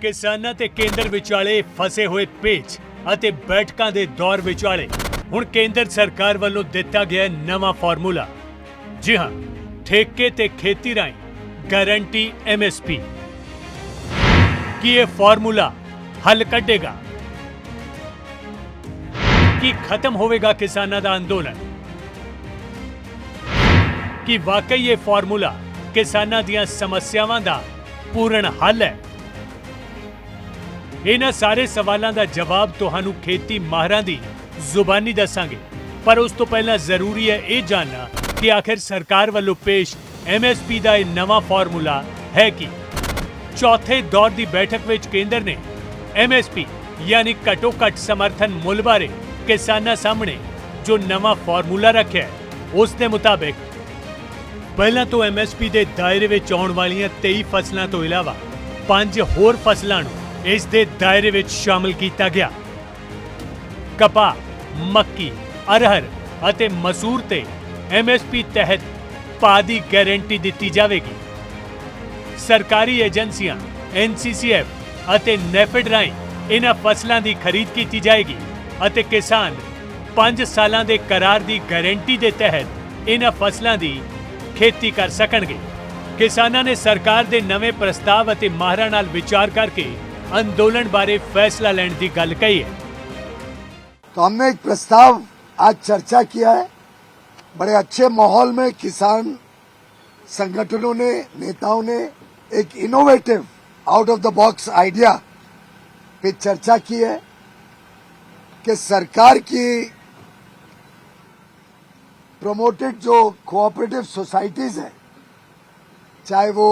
ਕਿਸਾਨਾਂ ਤੇ ਕੇਂਦਰ ਵਿਚਾਲੇ ਫਸੇ ਹੋਏ ਪੇਚ ਅਤੇ ਬੈਠਕਾਂ ਦੇ ਦੌਰ ਵਿਚਾਲੇ ਹੁਣ ਕੇਂਦਰ ਸਰਕਾਰ ਵੱਲੋਂ ਦਿੱਤਾ ਗਿਆ ਨਵਾਂ ਫਾਰਮੂਲਾ। ਜੀ ਹਾਂ, ਠੇਕੇ ਤੇ ਖੇਤੀ ਰਾਹੀਂ ਗਾਰੰਟੀ ਐਮਐਸਪੀ ਕੀ ਇਹ ਫਾਰਮੂਲਾ ਹੱਲ ਕੱਢੇਗਾ? ਕੀ ਖਤਮ ਹੋਵੇਗਾ ਕਿਸਾਨਾਂ ਦਾ ਅੰਦੋਲਨ? ਕੀ ਵਾਕਈ ਇਹ ਫਾਰਮੂਲਾ ਕਿਸਾਨਾਂ ਦੀਆਂ ਸਮੱਸਿਆਵਾਂ ਦਾ ਪੂਰਨ ਹੱਲ ਹੈ? ਇਹਨਾਂ ਸਾਰੇ ਸਵਾਲਾਂ ਦਾ ਜਵਾਬ ਤੁਹਾਨੂੰ ਖੇਤੀ ਮਾਹਰਾਂ ਦੀ ਜ਼ੁਬਾਨੀ ਦੱਸਾਂਗੇ। ਪਰ ਉਸ ਤੋਂ ਪਹਿਲਾਂ ਜ਼ਰੂਰੀ ਹੈ ਇਹ ਜਾਣਨਾ ਕਿ ਆਖਿਰ ਸਰਕਾਰ ਵੱਲੋਂ ਪੇਸ਼ ਐਮਐਸਪੀ ਦਾ ਇਹ ਨਵਾਂ ਫਾਰਮੂਲਾ ਹੈ ਕੀ? ਚੌਥੇ ਦੌਰ ਦੀ ਬੈਠਕ ਵਿੱਚ ਕੇਂਦਰ ਨੇ ਐਮਐਸਪੀ ਯਾਨੀ ਘੱਟੋ ਘੱਟ ਸਮਰਥਨ ਮੁੱਲ ਬਾਰੇ ਕਿਸਾਨਾਂ ਸਾਹਮਣੇ ਜੋ ਨਵਾਂ ਫਾਰਮੂਲਾ ਰੱਖਿਆ ਹੈ, ਉਸ ਦੇ ਮੁਤਾਬਿਕ ਪਹਿਲਾਂ ਤੋਂ ਐਮਐਸਪੀ ਦੇ ਦਾਇਰੇ ਵਿੱਚ ਆਉਣ ਵਾਲੀਆਂ 23 ਫਸਲਾਂ ਤੋਂ ਇਲਾਵਾ ਪੰਜ ਹੋਰ ਫਸਲਾਂ ਨੂੰ ਇਸ ਦੇ ਦਾਇਰੇ ਵਿੱਚ ਸ਼ਾਮਲ ਕੀਤਾ ਗਿਆ। ਕਪਾਹ, ਮੱਕੀ, ਅਰਹਰ ਅਤੇ ਮਸੂਰ ਤੇ ਐਮਐਸਪੀ ਤਹਿਤ ਭਾਅ ਦੀ ਗਾਰੰਟੀ ਦਿੱਤੀ ਜਾਵੇਗੀ। ਸਰਕਾਰੀ ਏਜੰਸੀਆਂ ਐਨਸੀਸੀਐਫ ਅਤੇ ਨੈਫਡ ਰਾਹੀਂ ਇਹਨਾਂ ਫਸਲਾਂ ਦੀ ਖਰੀਦ ਕੀਤੀ ਜਾਏਗੀ ਅਤੇ ਕਿਸਾਨ 5 ਸਾਲਾਂ ਦੇ ਕਰਾਰ ਦੀ ਗਾਰੰਟੀ ਦੇ ਤਹਿਤ ਇਹਨਾਂ ਫਸਲਾਂ ਦੀ ਖੇਤੀ ਕਰ ਸਕਣਗੇ। ਕਿਸਾਨਾਂ ਨੇ ਸਰਕਾਰ ਦੇ ਨਵੇਂ ਪ੍ਰਸਤਾਵ ਅਤੇ ਮਾਹਰਾਂ ਨਾਲ ਵਿਚਾਰ ਕਰਕੇ ਅੰਦੋਲਨ ਬਾਰੇ ਫੈਸਲਾ ਲੈਣ ਦੀ ਗੱਲ ਕਹੀ ਹੈ तो हमने एक प्रस्ताव आज चर्चा किया है बड़े अच्छे माहौल में किसान संगठनों ने नेताओं ने एक innovative out of the box idea पे चर्चा की है कि सरकार की प्रमोटेड जो कोऑपरेटिव सोसाइटीज है चाहे वो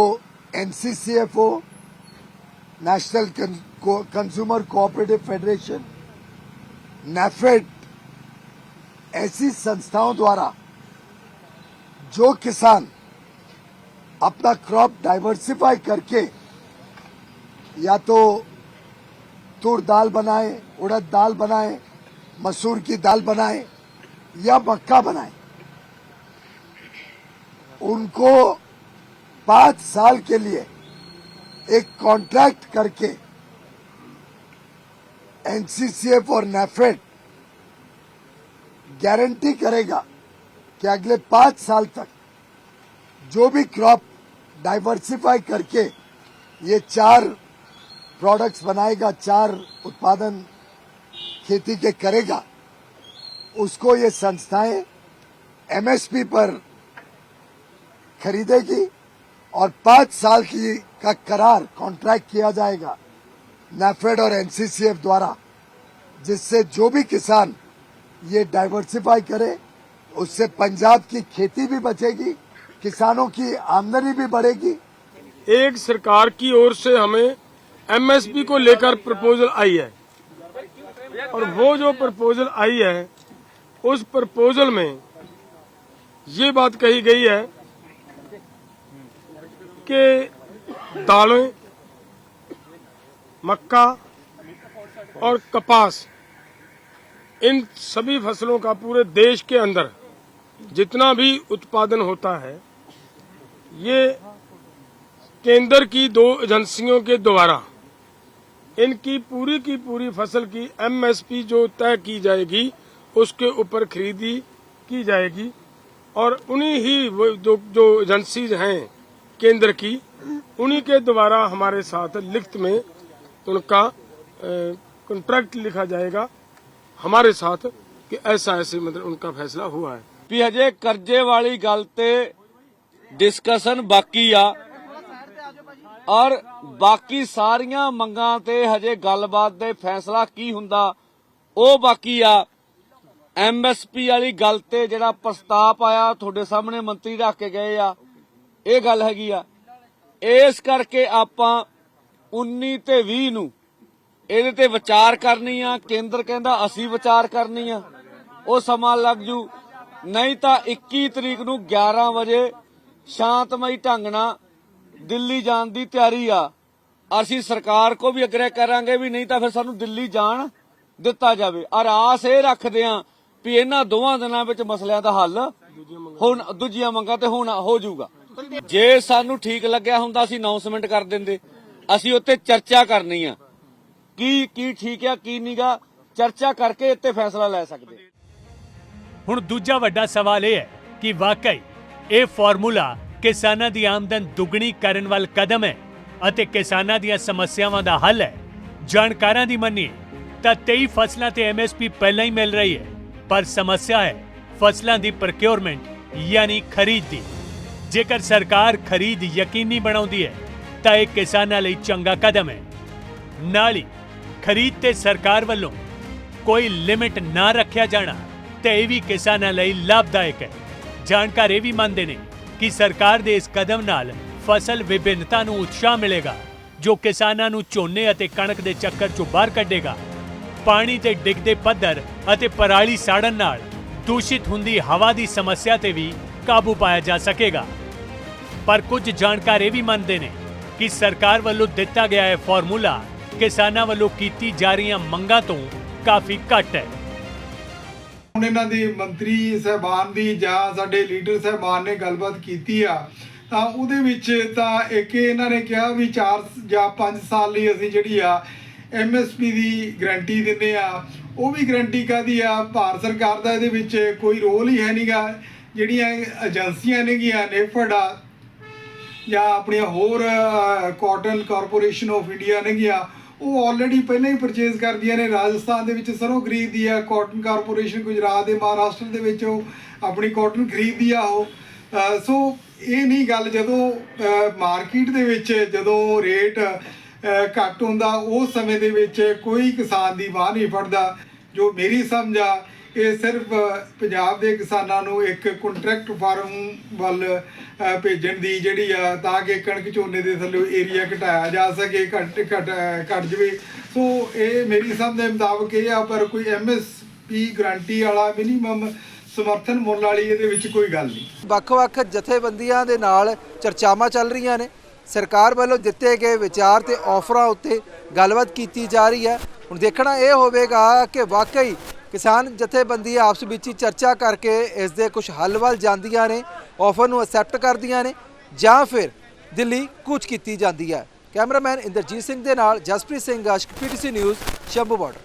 एनसीसीएफ हो national consumer cooperative federation NAFED ऐसी संस्थाओं द्वारा जो किसान अपना क्रॉप डाइवर्सिफाई करके या तो तूर दाल बनाए, उड़द दाल बनाए, मसूर की दाल बनाए या मक्का बनाए, उनको पाँच साल के लिए एक कॉन्ट्रैक्ट करके एनसीसीएफ और नेफेड गारंटी करेगा कि अगले पाँच साल तक जो भी क्रॉप डाइवर्सिफाई करके ये चार प्रोडक्ट्स बनाएगा, चार उत्पादन खेती के करेगा, उसको ये संस्थाएँ एमएसपी पर खरीदेगी और पाँच साल की का करार कॉन्ट्रैक्ट किया जाएगा। नेफेड और एनसीसीएफ द्वारा, जिससे जो भी किसान ये डाइवर्सिफाई करे, उससे पंजाब की खेती भी बचेगी, किसानों की आमदनी भी बढ़ेगी। एक सरकार की ओर से हमें एमएसपी को लेकर प्रपोजल आई है। और वो जो प्रपोजल आई है, उस प्रपोजल में ये बात कही गई है कि दालें, मक्का और कपास। इन सभी फ़सलों का पूरे देश के अंदर जितना भी उत्पादन होता है, ये केंद्र की दो एजेंसियों के द्वारा, इनकी पूरी की पूरी फ़सल की एमएसपी जो तय की जाएगी, उसके ऊपर खरीदी की जाएगी और उन्हीं ही जो जो एजेंसीज हैं केंद्र की उन्हीं के द्वारा हमारे साथ लिखित में उनका कॉन्ट्रैक्ट लिखा जाएगा हमारे साथ कि ऐसा ऐसे मतलब उनका फैसला हुआ है ਵੀ ਹਜੇ ਕਰਜ਼ੇ ਵਾਲੀ ਗੱਲ ਤੇ ਡਿਸਕਸ਼ਨ ਬਾਕੀ ਆ ਔਰ ਬਾਕੀ ਸਾਰੀਆਂ ਮੰਗਾਂ ਤੇ ਹਜੇ ਗੱਲਬਾਤ ਦੇ ਫੈਸਲਾ ਕੀ ਹੁੰਦਾ ਉਹ ਬਾਕੀ ਆ ਐਮਐਸਪੀ ਵਾਲੀ ਗੱਲ ਤੇ ਜਿਹੜਾ ਪ੍ਰਸਤਾਵ ਆਇਆ ਤੁਹਾਡੇ ਸਾਹਮਣੇ ਮੰਤਰੀ ਰੱਖ ਕੇ ਗਏ ਆ ਇਹ ਗੱਲ ਹੈਗੀ ਆ, ਇਸ ਕਰਕੇ ਆਪਾਂ 19 ਤੇ 20 ਨੂੰ ਇਹਦੇ ਤੇ ਵਿਚਾਰ ਕਰਨੀ ਆ, ਕੇਂਦਰ ਕਹਿੰਦਾ ਅਸੀਂ ਵਿਚਾਰ ਕਰਨੀ ਆ। ਉਹ ਸਮਾਂ ਲੱਗ ਜੂ, ਨਹੀਂ ਤਾਂ 21 ਤਰੀਕ ਨੂੰ 11 ਵਜੇ ਸ਼ਾਂਤਮਈ ਢੰਗ ਨਾਲ ਦਿੱਲੀ ਜਾਣ ਦੀ ਤਿਆਰੀ ਆ। ਅਸੀਂ ਸਰਕਾਰ ਕੋ ਵੀ ਅਗਰੇ ਕਰਾਂਗੇ ਵੀ ਨਹੀਂ ਤਾਂ ਫਿਰ ਸਾਨੂੰ ਦਿੱਲੀ ਜਾਣ ਦਿੱਤਾ ਜਾਵੇ। ਔਰ ਆਸ ਇਹ ਰੱਖਦੇ ਆ ਵੀ ਇਹਨਾਂ ਦੋਵਾਂ ਦਿਨਾਂ ਵਿੱਚ ਮਸਲਿਆਂ ਦਾ ਹੱਲ ਹੁਣ ਦੂਜੀਆਂ ਮੰਗਾਂ ਤੇ ਹੋਣਾ ਹੋ ਜਾਊਗਾ। ਜੇ ਸਾਨੂੰ ਠੀਕ ਲੱਗਿਆ ਹੁੰਦਾ, ਅਸੀਂ ਅਨਾਉਂਸਮੈਂਟ ਕਰ ਦਿੰਦੇ। ਅਸੀਂ ਉੱਤੇ ਚਰਚਾ ਕਰਨੀ ਆ। ਕੀ ਕੀ ਠੀਕ ਆ, ਕੀ ਨਹੀਂਗਾ ਚਰਚਾ ਕਰਕੇ ਇੱਥੇ ਫੈਸਲਾ ਲੈ ਸਕਦੇ। ਹੁਣ ਦੂਜਾ ਵੱਡਾ ਸਵਾਲ ਇਹ ਹੈ ਕਿ ਵਾਕਈ ਇਹ ਫਾਰਮੂਲਾ ਕਿਸਾਨਾਂ ਦੀ ਆਮਦਨ ਦੁੱਗਣੀ ਕਰਨ ਵੱਲ ਕਦਮ ਹੈ ਅਤੇ ਕਿਸਾਨਾਂ ਦੀਆਂ ਸਮੱਸਿਆਵਾਂ ਦਾ ਹੱਲ ਹੈ? ਜਾਣਕਾਰਾਂ ਦੀ ਮੰਨੀਏ ਤਾਂ 23 ਫਸਲਾਂ ਤੇ ਐਮਐਸਪੀ ਪਹਿਲਾਂ ਹੀ ਮਿਲ ਰਹੀ ਹੈ, ਪਰ ਸਮੱਸਿਆ ਹੈ ਫਸਲਾਂ ਦੀ ਪ੍ਰੋਕਿਉਰਮੈਂਟ ਯਾਨੀ ਖਰੀਦ ਦੀ। ਜੇਕਰ ਸਰਕਾਰ ਖਰੀਦ ਯਕੀਨੀ ਬਣਾਉਂਦੀ ਹੈ, ਤਾਂ ਇਹ ਕਿਸਾਨਾਂ ਲਈ ਚੰਗਾ ਕਦਮ ਹੈ। ਨਾਲ ਹੀ, ਖਰੀਦ ਤੇ ਸਰਕਾਰ ਵੱਲੋਂ ਕੋਈ ਲਿਮਿਟ ਨਾ ਰੱਖਿਆ ਜਾਣਾ, ਤੇ ਇਹ ਵੀ ਕਿਸਾਨਾਂ ਲਈ ਲਾਭਦਾਇਕ ਹੈ। ਜਾਣਕਾਰ ਇਹ ਵੀ ਮੰਨਦੇ ਨੇ ਕਿ ਸਰਕਾਰ ਦੇ ਇਸ ਕਦਮ ਨਾਲ ਫਸਲ ਵਿਭਿੰਨਤਾ ਨੂੰ ਉਤਸ਼ਾਹ ਮਿਲੇਗਾ, ਜੋ ਕਿਸਾਨਾਂ ਨੂੰ ਝੋਨੇ ਅਤੇ ਕਣਕ ਦੇ ਚੱਕਰ ਚੋਂ ਬਾਹਰ ਕੱਢੇਗਾ। ਪਾਣੀ ਤੇ ਡਿੱਗਦੇ ਪੱਧਰ ਅਤੇ ਪਰਾਲੀ ਸਾੜਨ ਨਾਲ ਦੂਸ਼ਿਤ ਹੁੰਦੀ ਹਵਾ ਦੀ ਸਮੱਸਿਆ ਤੇ ਵੀ ਕਾਬੂ ਪਾਇਆ ਜਾ ਸਕੇਗਾ। ਪਰ ਕੁਝ ਜਾਣਕਾਰ ਇਹ ਵੀ ਮੰਨਦੇ ਨੇ ਕਿ ਸਰਕਾਰ ਵੱਲੋਂ ਦਿੱਤਾ ਗਿਆ ਇਹ ਫਾਰਮੂਲਾ ਕਿਸਾਨਾਂ ਵੱਲੋਂ ਕੀਤੀ ਜਾ ਰਹੀਆਂ ਮੰਗਾਂ ਤੋਂ ਕਾਫੀ ਘੱਟ ਹੈ। ਹੁਣ ਇਹਨਾਂ ਦੀ ਮੰਤਰੀ ਸਹਿਬਾਨ ਦੀ ਜਾਂ ਸਾਡੇ ਲੀਡਰ ਸਹਿਬਾਨ ਨੇ ਗੱਲਬਾਤ ਕੀਤੀ ਆ, ਤਾਂ ਉਹਦੇ ਵਿੱਚ ਤਾਂ ਇੱਕ ਇਹਨਾਂ ਨੇ ਕਿਹਾ ਵੀ 4 ਜਾਂ 5 ਸਾਲ ਲਈ ਅਸੀਂ ਜਿਹੜੀ ਆ ਐਮਐਸਪੀ ਦੀ ਗਾਰੰਟੀ ਦਿੰਦੇ ਆ, ਉਹ ਵੀ ਗਾਰੰਟੀ ਕਾਦੀ ਆ? ਭਾਰਤ ਸਰਕਾਰ ਦਾ ਇਹਦੇ ਵਿੱਚ ਕੋਈ ਰੋਲ ਹੀ ਹੈ ਨਹੀਂਗਾ ਜਿਹੜੀਆਂ ਏਜੰਸੀਆਂ ਨੇਗੀਆਂ, ਨੇਫੜ ਆ ਜਾਂ ਆਪਣੀਆਂ ਹੋਰ ਕਾਟਨ ਕਾਰਪੋਰੇਸ਼ਨ ਆਫ ਇੰਡੀਆ ਨੇਗੀਆਂ ਉਹ ਆਲਰੇਡੀ ਪਹਿਲਾਂ ਹੀ ਪਰਚੇਸ ਕਰਦੀਆਂ ਨੇ, ਰਾਜਸਥਾਨ ਦੇ ਵਿੱਚ ਸਰੋਂ ਖਰੀਦਦੀ ਆ ਕਾਟਨ ਕਾਰਪੋਰੇਸ਼ਨ ਗੁਜਰਾਤ ਦੇ, ਮਹਾਰਾਸ਼ਟਰ ਦੇ ਵਿੱਚ ਉਹ ਆਪਣੀ ਕਾਟਨ ਖਰੀਦਦੀ ਆ ਉਹ। ਸੋ ਇਹ ਨਹੀਂ ਗੱਲ ਜਦੋਂ ਮਾਰਕੀਟ ਦੇ ਵਿੱਚ ਜਦੋਂ ਰੇਟ ਘੱਟ ਹੁੰਦਾ, ਉਸ ਸਮੇਂ ਦੇ ਵਿੱਚ ਕੋਈ ਕਿਸਾਨ ਦੀ ਬਾਹ ਨਹੀਂ ਫੜਦਾ। ਜੋ ਮੇਰੀ ਸਮਝ ਆ ਇਹ ਸਿਰਫ ਪੰਜਾਬ ਦੇ ਕਿਸਾਨਾਂ ਨੂੰ ਇੱਕ ਕੰਟਰੈਕਟ ਫਾਰਮ ਵੱਲ ਭੇਜਣ ਦੀ ਜਿਹੜੀ ਆ, ਤਾਂ ਕਿ ਕਣਕ ਝੋਨੇ ਦੇ ਥੱਲੇ ਏਰੀਆ ਘਟਾਇਆ ਜਾ ਸਕੇ, ਘਟ ਘਟ ਘਟ ਜਵੇ। ਸੋ ਇਹ ਮੇਰੀ ਸਮਝ ਦੇ ਮੁਤਾਬਕ ਇਹ ਆ, ਪਰ ਕੋਈ ਐਮਐਸਪੀ ਗਰੰਟੀ ਵਾਲਾ ਮਿਨੀਮਮ ਸਮਰਥਨ ਮੁੱਲ ਵਾਲੀ ਇਹਦੇ ਵਿੱਚ ਕੋਈ ਗੱਲ ਨਹੀਂ। ਵੱਖ-ਵੱਖ ਜਥੇਬੰਦੀਆਂ ਦੇ ਨਾਲ ਚਰਚਾਵਾਂ ਚੱਲ ਰਹੀਆਂ ਨੇ। ਸਰਕਾਰ ਵੱਲੋਂ ਦਿੱਤੇ ਗਏ ਵਿਚਾਰ ਤੇ ਆਫਰਾਂ ਉੱਤੇ ਗੱਲਬਾਤ ਕੀਤੀ ਜਾ ਰਹੀ ਹੈ। ਹੁਣ ਦੇਖਣਾ ਇਹ ਹੋਵੇਗਾ ਕਿ ਵਾਕਈ ਕਿਸਾਨ ਜਥੇਬੰਦੀ ਆਪਸ ਵਿੱਚ ਹੀ ਚਰਚਾ ਕਰਕੇ ਇਸ ਦੇ ਕੁਝ ਹੱਲ ਵੱਲ ਜਾਂਦੀਆਂ ਨੇ ਆਫਰ ਨੂੰ ਅਸੈਪਟ ਕਰਦੀਆਂ ਨੇ, ਜਾਂ ਫਿਰ ਦਿੱਲੀ ਕੂਚ ਕੀਤੀ ਜਾਂਦੀ ਹੈ। ਕੈਮਰਾਮੈਨ ਇੰਦਰਜੀਤ ਸਿੰਘ ਦੇ ਨਾਲ Jaspreet Singh Ashk PTC news Shambhu border.